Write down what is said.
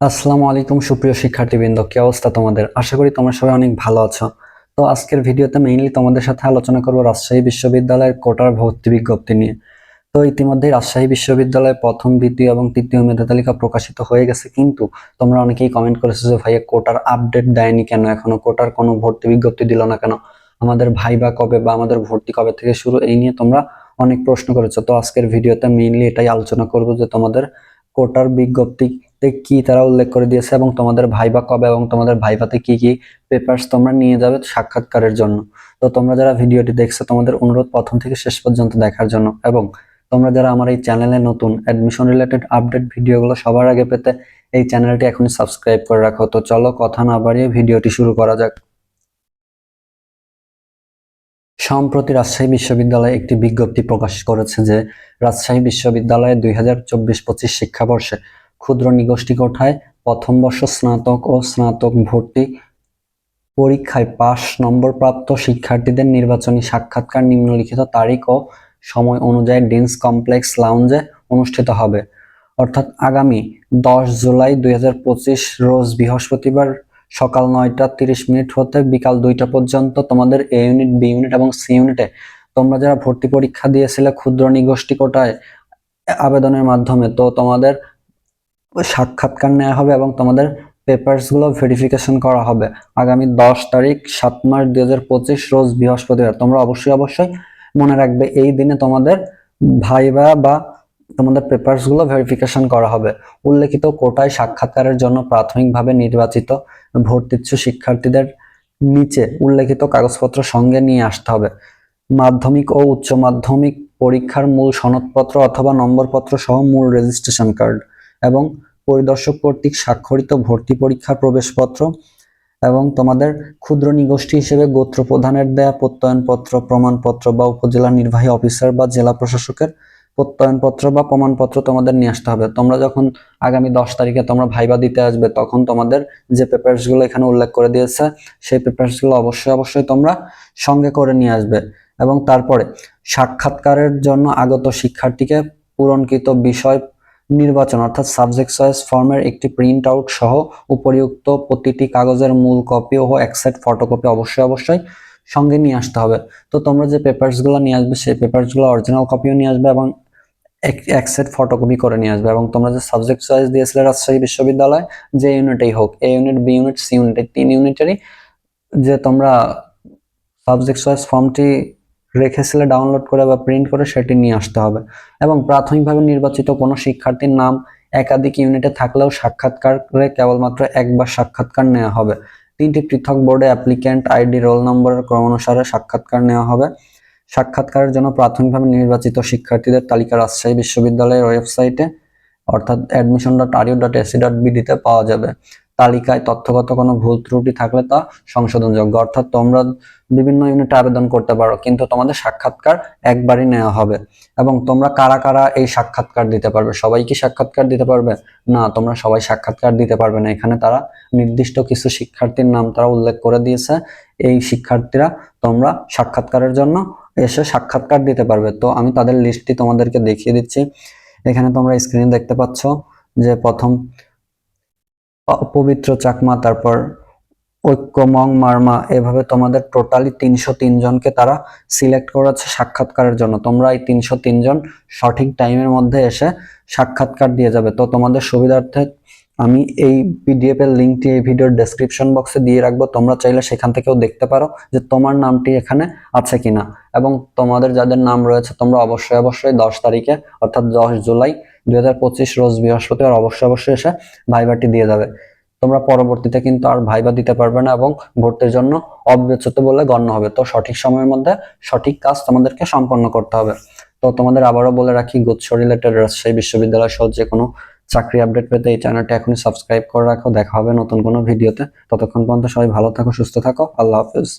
আসসালামু আলাইকুম, সুপ্রিয় শিক্ষার্থীবৃন্দ। কী অবস্থা তোমাদের? আশা করি তোমরা সবাই অনেক ভালো আছো। তো আজকের ভিডিওতে মেইনলি তোমাদের সাথে আলোচনা করব রাজশাহী বিশ্ববিদ্যালয়ের কোটার ভর্তি বিজ্ঞপ্তি নিয়ে। তো ইতিমধ্যেই রাজশাহী বিশ্ববিদ্যালয়ে প্রথম, দ্বিতীয় এবং তৃতীয় মেধা তালিকা প্রকাশিত হয়ে গেছে, কিন্তু তোমরা অনেকেই কমেন্ট করেছ যে, ভাইয়া, কোটার আপডেট দেয়নি কেন? এখনও কোটার কোনো ভর্তি বিজ্ঞপ্তি দিল না কেন? আমাদের ভাইবা কবে বা আমাদের ভর্তি কবে থেকে শুরু? এই নিয়ে তোমরা অনেক প্রশ্ন করেছ। তো আজকের ভিডিওতে মেইনলি এটাই আলোচনা করব যে, তোমাদের কোটার বিজ্ঞপ্তিতে কি তারা উল্লেখ করে দিয়েছে এবং তোমাদের ভাইবা কবে এবং তোমাদের ভাইভাতে কি কি পেপারস তোমরা নিয়ে যাবে সাক্ষাৎকারের জন্য। তো তোমরা যারা ভিডিওটি দেখছ, তোমাদের অনুরোধ প্রথম থেকে শেষ পর্যন্ত দেখার জন্য এবং তোমরা যারা আমার এই চ্যানেলে নতুন অ্যাডমিশন রিলেটেড আপডেট ভিডিওগুলো সবার আগে পেতে এই চ্যানেলটি এখনই সাবস্ক্রাইব করে রাখো। তো চলো কথা না বাড়িয়ে ভিডিওটি শুরু করা যাক। সম্প্রতি রাজশাহী বিশ্ববিদ্যালয় একটি বিজ্ঞপ্তি প্রকাশ করেছে যে রাজশাহী বিশ্ববিদ্যালয়ে দুই হাজার চব্বিশ পঁচিশ শিক্ষাবর্ষে ক্ষুদ্র নিগোষ্ঠী কোঠায় প্রথম বর্ষ স্নাতক ও স্নাতক ভর্তি পরীক্ষায় পাশ নম্বর প্রাপ্ত শিক্ষার্থীদের নির্বাচনী সাক্ষাৎকার, নিম্নলিখিত তারিখ ও সময় অনুযায়ী ডিন্স কমপ্লেক্স লাউঞ্জে অনুষ্ঠিত হবে। অর্থাৎ আগামী দশ জুলাই দুই হাজার পঁচিশ রোজ বৃহস্পতিবার সকাল নয়টা তিরিশ মিনিট হতে বিকাল দুইটা পর্যন্ত তোমাদের এ ইউনিট, বি ইউনিট এবং সি ইউনিটে তোমরা যারা ভর্তি পরীক্ষা দিয়েছিলে ক্ষুদ্র নিগোষ্ঠী কোটায় আবেদনের মাধ্যমে, তো তোমাদের সাক্ষাৎকার নেওয়া হবে এবং তোমাদের পেপারসগুলো ভেরিফিকেশন করা হবে। আগামী দশ তারিখ, সাত মার্চ দুই হাজার পঁচিশ, রোজ বৃহস্পতিবার। তোমরা অবশ্যই অবশ্যই মনে রাখবে, এই দিনে তোমাদের ভাইবা বা তোমাদের পেপারসগুলো ভেরিফিকেশন করা হবে। উল্লেখিত কোটায় সাক্ষাৎকারের জন্য প্রাথমিকভাবে নির্বাচিত ভর্তিচ্ছু শিক্ষার্থীদের নিচে উল্লেখিত কাগজপত্র সঙ্গে নিয়ে আসতে হবে। মাধ্যমিক ও উচ্চ মাধ্যমিক পরীক্ষার মূল সনদপত্র অথবা নম্বরপত্র সহ মূল রেজিস্ট্রেশন কার্ড এবং পরিদর্শক কর্তৃক স্বাক্ষরিত ভর্তি পরীক্ষার প্রবেশপত্র এবং তোমাদের ক্ষুদ্র নিগোষ্ঠী হিসেবে গোত্র প্রধানের দেয়া প্রত্যয়নপত্র, প্রমাণপত্র বা উপজেলা নির্বাহী অফিসার বা জেলা প্রশাসকের প্রত্যয়নপত্র বা প্রমাণপত্র তোমাদের নিয়ে আসতে হবে। তোমরা যখন আগামী দশ তারিখে তোমরা ভাইবা দিতে আসবে, তখন তোমাদের যে পেপারসগুলো এখানে উল্লেখ করে দিয়েছে, সেই পেপারসগুলো অবশ্যই অবশ্যই তোমরা সঙ্গে করে নিয়ে আসবে এবং তারপরে সাক্ষাৎকারের জন্য আগত শিক্ষার্থীকে পূরণকৃত বিষয় নির্বাচন, অর্থাৎ সাবজেক্ট চয়েস ফর্মের একটি প্রিন্ট আউট সহ উপরিউক্ত প্রতিটি কাগজের মূল কপি ও এক সেট ফটোকপি অবশ্যই অবশ্যই সঙ্গে নিয়ে আসতে হবে। তো তোমরা যে পেপারসগুলো নিয়ে আসবে, সেই পেপারসগুলো অরিজিনাল কপিও নিয়ে আসবে এবং এক সেট ফটোকপি করে নিয়ে আসবে। এবং তোমরা যে সাবজেক্ট চয়েস দিয়েছিলে রাজশাহী বিশ্ববিদ্যালয়, যে ইউনিটেই হোক A unit B unit C unit তিন ইউনিটেরই যে তোমরা সাবজেক্ট চয়েস ফর্মটি রেখেছিলে ডাউনলোড করে বা প্রিন্ট করে সেটি নিয়ে আসতে হবে। এবং প্রাথমিকভাবে নির্বাচিত কোনো শিক্ষার্থীর নাম একাধিক ইউনিটে থাকলেও সাক্ষাৎকারে কেবলমাত্র একবার সাক্ষাৎকার নেওয়া হবে। তিনটি পৃথক বোর্ডে অ্যাপ্লিক্যান্ট আইডি রোল নম্বরের ক্রমানুসারে সাক্ষাৎকার নেওয়া হবে। সাক্ষাৎকারের জন্য প্রাথমিকভাবে নির্বাচিত শিক্ষার্থীদের তালিকা রাজশাহী বিশ্ববিদ্যালয়ের ওয়েবসাইটে, অর্থাৎ admission dot ru dot ac dot বিডিতে পাওয়া যাবে। তালিকায় তথ্যগত কোনো ভুল ত্রুটি থাকলে তা সংশোধনযোগ্য। অর্থাৎ তোমরা বিভিন্ন ইউনিটে আবেদন করতে পারো, কিন্তু তোমাদের সাক্ষাৎকার একবারই নেওয়া হবে। এবং তোমরা কারা কারা এই সাক্ষাৎকার দিতে পারবে? সবাই কি সাক্ষাৎকার দিতে পারবে? না, তোমরা সবাই সাক্ষাৎকার দিতে পারবে না। এখানে তারা নির্দিষ্ট কিছু শিক্ষার্থীর নাম তারা উল্লেখ করে দিয়েছে। এই শিক্ষার্থীরা তোমরা সাক্ষাৎকারের জন্য এসে সাক্ষাৎকার দিতে পারবে। তো আমি তাদের লিস্টটি তোমাদেরকে দেখিয়ে দিচ্ছি। এখানে তোমরা স্ক্রিনে দেখতে পাচ্ছ যে প্রথম পবিত্র চাকমা, তারপর ঐক্যমং মার্মা, এভাবে তোমাদের টোটালি তিনশো জনকে তারা সিলেক্ট করেছে সাক্ষাৎকারের জন্য। তোমরা এই তিনশো জন সঠিক টাইমের মধ্যে এসে সাক্ষাৎকার দিয়ে যাবে। তো তোমাদের সুবিধার্থে আমি এই পিডিএফ এর লিঙ্কটি এই ভিডিওর ডেসক্রিপশন বক্সে দিয়ে রাখব। তোমরা চাইলে সেখান থেকেও দেখতে পারো যে তোমার নামটি এখানে আছে কিনা। এবং তোমাদের যাদের নাম রয়েছে, তোমরা অবশ্যই অবশ্যই দশ তারিখে, অর্থাৎ দশ জুলাই দুই হাজার পঁচিশ রোজ বৃহস্পতিবার অবশ্যই অবশ্যই এসে ভাইবাটি দিয়ে যাবে। তোমরা পরবর্তীতে কিন্তু আর ভাইবা দিতে পারবে না এবং ভর্তির জন্য অবিবেচিত বলে গণ্য হবে। তো সঠিক সময়ের মধ্যে সঠিক কাজ তোমাদেরকে সম্পন্ন করতে হবে। তো তোমাদের আবারও বলে রাখি, গুচ্ছ রিলেটেড রাজশাহী বিশ্ববিদ্যালয় সহ যে কোনো চাকরি আপডেট পেতে এই চ্যানেলটা এখনই সাবস্ক্রাইব করে রাখো। দেখা হবে নতুন কোনো ভিডিওতে ততক্ষণ পর্যন্ত সবাই ভালো থাকো, সুস্থ থাকো। আল্লাহ হাফিজ।